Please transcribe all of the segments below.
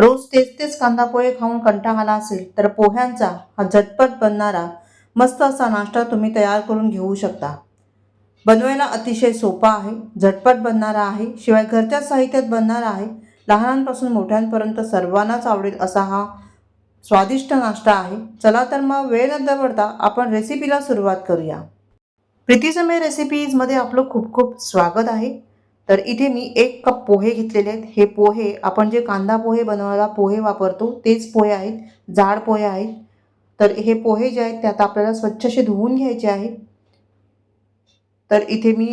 रोज तेच तेच कांदा पोहे खाऊन कंटाळा आला असेल तर पोह्यांचा हा झटपट बनणारा मस्त असा नाश्ता तुम्ही तयार करून घेऊ शकता. बनवायला अतिशय सोपा आहे झटपट बनणारा आहे शिवाय घरच्या साहित्यात बनणारा आहे. लहानांपासून मोठ्यांपर्यंत सर्वांनाच आवडेल असा हा स्वादिष्ट नाश्ता आहे. चला तर मग वेळ न दवडता आपण रेसिपीला सुरुवात करूया. प्रीतीसमय रेसिपीजमध्ये आपलं खूप खूप स्वागत आहे. तर इथे मी एक कप पोहे घेतलेले आहेत. हे पोहे आपण जे कांदा पोहे बनवायला पोहे वापरतो तेच पोहे आहेत. जाड पोहे आहेत. तर हे पोहे जे आहेत त्यात आपल्याला स्वच्छशी धुवून घ्यायचे आहेत. तर इथे मी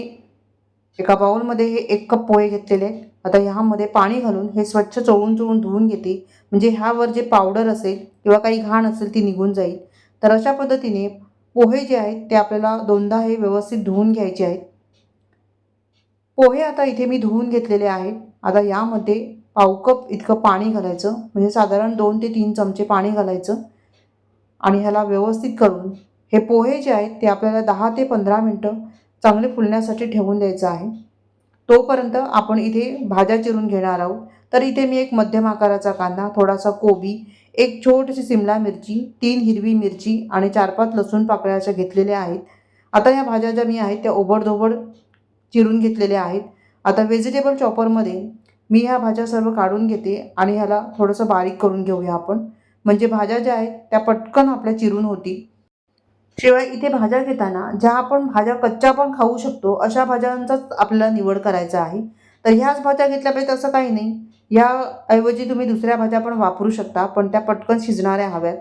एका बाउलमध्ये हे एक कप पोहे घेतलेले आहेत. आता ह्यामध्ये पाणी घालून हे स्वच्छ चोळून चोळून धुवून घेते. म्हणजे ह्यावर जे पावडर असेल किंवा काही घाण असेल ती निघून जाईल. तर अशा पद्धतीने पोहे जे आहेत ते आपल्याला दोनदा हे व्यवस्थित धुवून घ्यायचे आहेत. पोहे आता इथे मी धुवून घेतलेले आहे आता यामध्ये पाव कप इतकं पाणी घालायचं. म्हणजे साधारण दोन ते तीन चमचे पाणी घालायचं. आणि ह्याला व्यवस्थित करून हे पोहे जे आहेत ते आपल्याला दहा ते पंधरा मिनटं चांगले फुलण्यासाठी ठेवून द्यायचं आहे. तोपर्यंत आपण इथे भाज्या चिरून घेणार आहोत. तर इथे मी एक मध्यम आकाराचा कांदा थोडासा कोबी एक छोटीशी सिमला मिरची तीन हिरवी मिरची आणि चार पाच लसूण पाकळ्या अशा घेतलेल्या आहेत. आता या भाज्या ज्या मी आहेत त्या ओबडधोबड चिरून घेतलेले आहेत. आता व्हेजिटेबल चॉपरमध्ये मी ह्या भाज्या सर्व काढून घेते आणि ह्याला थोडंसं बारीक करून घेऊया आपण. म्हणजे भाज्या ज्या आहेत त्या पटकन आपल्या चिरून होती. शिवाय इथे भाज्या घेताना ज्या आपण भाज्या कच्च्या पण खाऊ शकतो अशा भाज्यांचाच आपल्याला निवड करायचा आहे. तर ह्याच भाज्या घेतल्या पाहिजे तसं काही नाही. याऐवजी तुम्ही दुसऱ्या भाज्या पण वापरू शकता पण त्या पटकन शिजणाऱ्या हव्यात.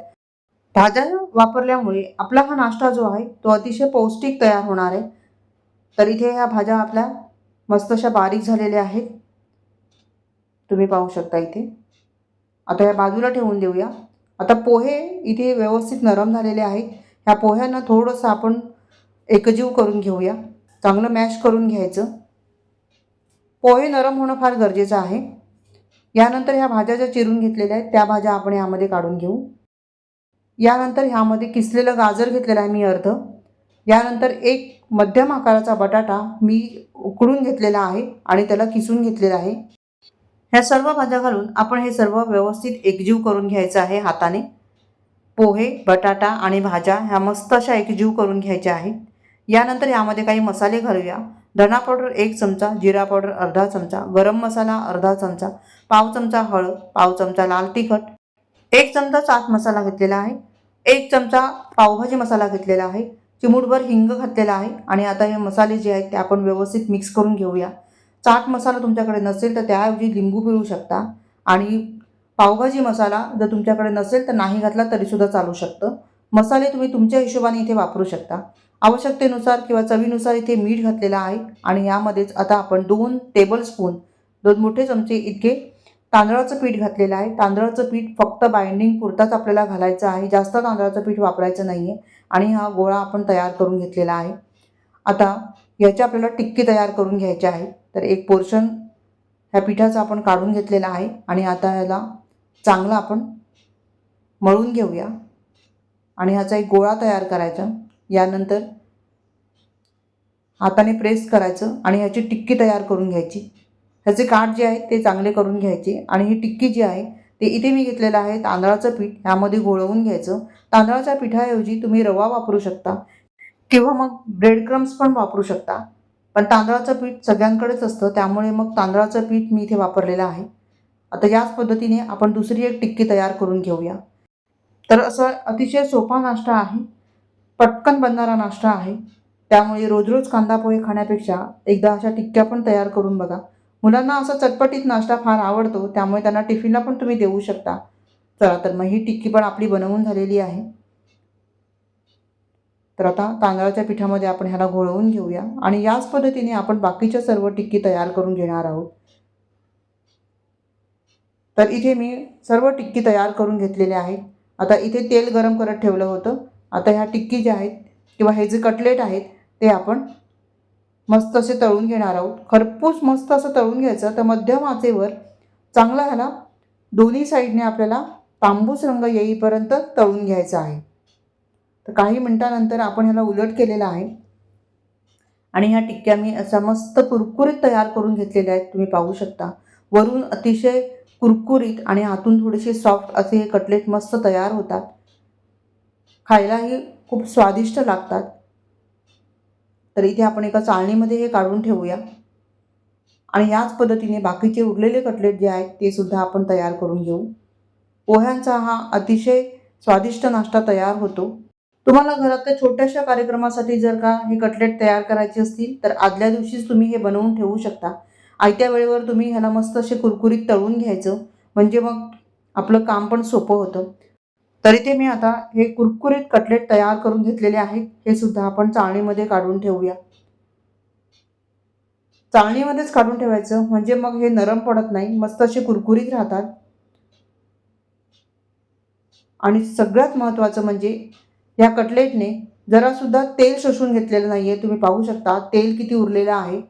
भाज्या वापरल्यामुळे आपला हा नाश्ता जो आहे तो अतिशय पौष्टिक तयार होणार आहे. तर इथे ह्या भाज्या आपल्या मस्त अशा बारीक झालेल्या आहेत. तुम्ही पाहू शकता इथे. आता ह्या बाजूला ठेवून देऊया. आता पोहे इथे व्यवस्थित नरम झालेले आहेत. ह्या पोह्यांना थोडंसं आपण एकजीव करून घेऊया. चांगलं मॅश करून घ्यायचं. पोहे नरम होणं फार गरजेचं आहे. यानंतर ह्या भाज्या ज्या चिरून घेतलेल्या आहेत त्या भाज्या आपण यामध्ये काढून घेऊ. यानंतर ह्यामध्ये किसलेलं गाजर घेतलेलं आहे मी अर्ध. यानंतर एक मध्यम आकाराचा बटाटा मी उकडून घेतलेला आहे आणि त्याला किसून घेतलेला आहे. ह्या सर्व भाज्या घालून आपण हे सर्व व्यवस्थित एकजीव करून घ्यायचं आहे हाताने. पोहे बटाटा आणि भाज्या ह्या मस्त अशा एकजीव करून घ्यायच्या आहेत. यानंतर यामध्ये काही मसाले घालूया. धना पावडर एक चमचा जिरा पावडर अर्धा चमचा गरम मसाला अर्धा चमचा पाव चमचा हळद पाव चमचा लाल तिखट एक चमचा चाट मसाला घेतलेला आहे एक चमचा पावभाजी मसाला घेतलेला आहे चिमूटभर हिंग घातलेला आहे आणि आता हे मसाले जे आहेत ते आपण व्यवस्थित मिक्स करून घेऊया. चाट मसाला तुमच्याकडे नसेल तर त्याऐवजी लिंबू पिळू शकता आणि पावभाजी मसाला जर तुमच्याकडे नसेल तर नाही घातला तरीसुद्धा चालू शकतं. मसाले तुम्ही तुमच्या हिशोबाने इथे वापरू शकता. आवश्यकतेनुसार किंवा चवीनुसार इथे मीठ घातलेलं आहे आणि यामध्येच आता आपण दोन टेबलस्पून दोन मोठे चमचे इतके तांदळाचं पीठ घातलेलं आहे. तांदळाचं पीठ फक्त बाइंडिंग पुरताच आपल्याला घालायचं आहे. जास्त तांदळाचं पीठ वापरायचं नाही आहे आणि हा गोळा आपण तयार करून घेतलेला आहे. आता याची आपल्याला टिक्की तयार करून घ्यायची आहे. तर एक पोर्शन ह्या पिठाचा आपण काढून घेतलेला आहे. आणि आता ह्याला चांगलं आपण मळून घेऊया. आणि ह्याचा एक गोळा तयार करायचा. यानंतर हाताने प्रेस करायचं. आणि ह्याची टिक्की तयार करून घ्यायची. ह्याचे काठ जे आहेत ते चांगले करून घ्यायचे आणि ही टिक्की जी आहे ते इथे मी घेतलेलं आहे तांदळाचं पीठ ह्यामध्ये घोळवून घ्यायचं. तांदळाच्या पिठाऐवजी तुम्ही रवा वापरू शकता किंवा मग ब्रेड क्रम्स पण वापरू शकता. पण तांदळाचं पीठ सगळ्यांकडेच असतं त्यामुळे मग तांदळाचं पीठ मी इथे वापरलेलं आहे. आता याच पद्धतीने आपण दुसरी एक टिक्की तयार करून घेऊया. तर असं अतिशय सोपा नाश्ता आहे पटकन बनणारा नाश्ता आहे. त्यामुळे रोज रोज कांदा पोहे खाण्यापेक्षा एकदा अशा टिक्क्या पण तयार करून बघा. मुलांना असा चटपटीत नाश्ता फार आवडतो त्यामुळे त्यांना टिफिनला पण तुम्ही देऊ शकता. चला तर मग ही टिक्की पण आपली बनवून झालेली आहे. तर आता तांदळाच्या पिठामध्ये आपण ह्याला घोळवून घेऊया आणि याच पद्धतीने आपण बाकीच्या सर्व टिक्की तयार करून घेणार आहोत. तर इथे मी सर्व टिक्की तयार करून घेतलेल्या आहेत. आता इथे तेल गरम करत ठेवलं होतं. आता ह्या टिक्की ज्या आहेत किंवा हे जे कटलेट आहेत ते आपण मस्त असे तळून घेणार आहोत. खरपूस मस्त असं तळून घ्यायचं. तर मध्यम आचेवर चांगला ह्याला दोन्ही साईडने आपल्याला तांबूस रंग येईपर्यंत तळून घ्यायचा आहे. तर काही मिनटानंतर आपण ह्याला उलट केलेला आहे. आणि ह्या टिक्क्या मी असा मस्त कुरकुरीत तयार करून घेतलेल्या आहेत. तुम्ही पाहू शकता. वरून अतिशय कुरकुरीत आणि आतून थोडेसे सॉफ्ट असे हे कटलेट मस्त तयार होतात. खायलाही खूप स्वादिष्ट लागतात. तर इथे आपण एका चाळणीमध्ये हे काढून ठेवूया. आणि याच पद्धतीने बाकीचे उरलेले कटलेट जे आहेत ते सुद्धा आपण तयार करून घेऊ. पोह्यांचा हा अतिशय स्वादिष्ट नाश्ता तयार होतो. तुम्हाला घरातल्या छोट्याशा कार्यक्रमासाठी जर का हे कटलेट तयार करायचे असतील तर आदल्या दिवशीच तुम्ही हे बनवून ठेवू शकता. आयत्या वेळेवर तुम्ही ह्याला मस्त असे कुरकुरीत तळून घ्यायचं. म्हणजे मग आपलं काम पण सोपं होतं. तर इथे मी आता हे कुरकुरीत कटलेट तयार करून घेतलेले आहेत. हे सुद्धा आपण चाळणीमध्ये काढून ठेवूया. चाळणीमध्येच काढून ठेवायचं. म्हणजे मग हे नरम पडत नाही. मस्त असे कुरकुरीत राहतात. आणि सगळ्यात महत्त्वाचं म्हणजे या कटलेटने जरासुद्धा तेल शोषून घेतलेलं नाही आहे तुम्ही पाहू शकता तेल किती उरलेलं आहे.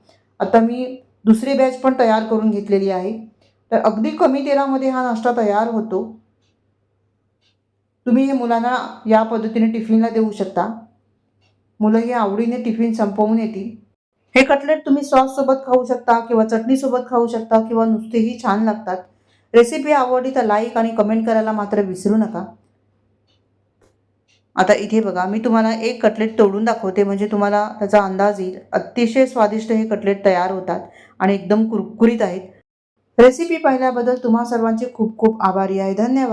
आता मी दुसरी बॅच पण तयार करून घेतलेली आहे. तर अगदी कमी तेलामध्ये हा नाश्ता तयार होतो. तुम्ही हे मुलांना या पद्धतीने टिफिनला देऊ शकता. मुलं ही आवडीने टिफिन संपवून येतील. हे कटलेट तुम्ही सॉससोबत खाऊ शकता किंवा चटणीसोबत खाऊ शकता किंवा नुसतेही छान लागतात. रेसिपी आवडली तर लाईक आणि कमेंट करायला मात्र विसरू नका. आता इथे बघा मी तुम्हाला एक कटलेट तोडून दाखवते. म्हणजे तुम्हाला त्याचा अंदाज येईल. अतिशय स्वादिष्ट हे कटलेट तयार होतात आणि एकदम कुरकुरीत आहेत. रेसिपी पाहिल्याबद्दल तुम्हा सर्वांचे खूप खूप आभारी आहे. धन्यवाद.